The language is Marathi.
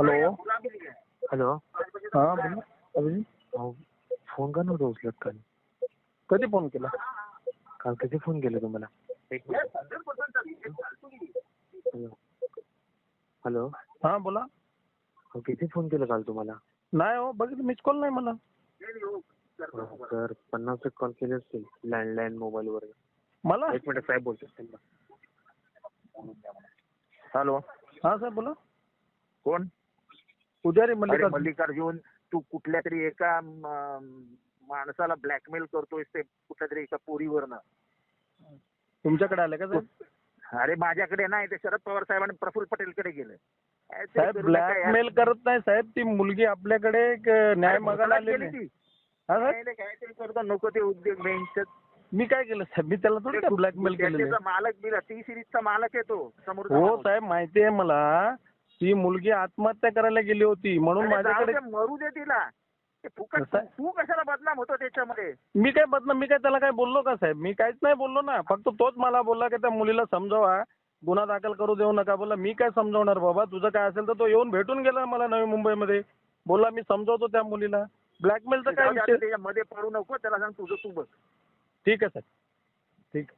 हॅलो हॅलो हां बोला. अभिजित अहो फोन का नव्हता उचलत काल? कधी फोन केला? काल कधी फोन केला तुम्हाला? एक हॅलो हॅलो हां बोला. अहो किती फोन केला काल तुम्हाला? नाही हो बघितलं मिस कॉल नाही मला. अहो, सर पन्नास एक कॉल केले असतील लँडलाईन मोबाईलवर मला? एक मिनिट साहेब बोलतो त्यांना हॅलो हां साहेब बोला. कोण? पुजारी अरे मल्लिकार्जुन. मल्लिकार्जुन तू कुठल्या तरी एका म, माणसाला ब्लॅकमेल करतोय ते कुठल्या तरी एका पोरीवरनं. तुमच्याकडे आले का साहेब? अरे माझ्याकडे नाही ते शरद पवार साहेबांनी प्रफुल्ल पटेलकडे गेलं. काय ते साहेब करू नका यार. ब्लॅकमेल करत नाही साहेब ती मुलगी आपल्याकडे एक न्याय अरे मागायला घोटाळा आलेली केली आहे. ती. हा नाही, साहेब नाही, काहीतरी करतो नको ते उद्योग मी काय केलं साहेब? मी त्याला थोडी ब्लॅकमेल केलेलं आहे. मालक बिला टी सिरीजचा मालक आहे तो समोर हो साहेब माहिती आहे मला. ती मुलगी आत्महत्या करायला गेली होती म्हणून माझ्याकडे मरू दे तिला. ते फुकट कशाला बदनाम होतो त्याच्यामध्ये? मी काय बदनाम मी काय त्याला काय बोललो का साहेब? मी काहीच नाही बोललो ना. फक्त तोच मला बोलला की त्या मुलीला समजावा. गुन्हा दाखल करू देऊ नका बोला मी काय समजावणार बाबा? तुझं काय असेल तर तो येऊन भेटून गेला मला नवी मुंबईमध्ये. बोलला मी समजावतो त्या मुलीला. ब्लॅकमेलचा काय जाऊ दे, आता विषय त्याच्यामध्ये पडू नको. त्याला सांग तुझं तू बघ. ठीक आहे साहेब. ठीक.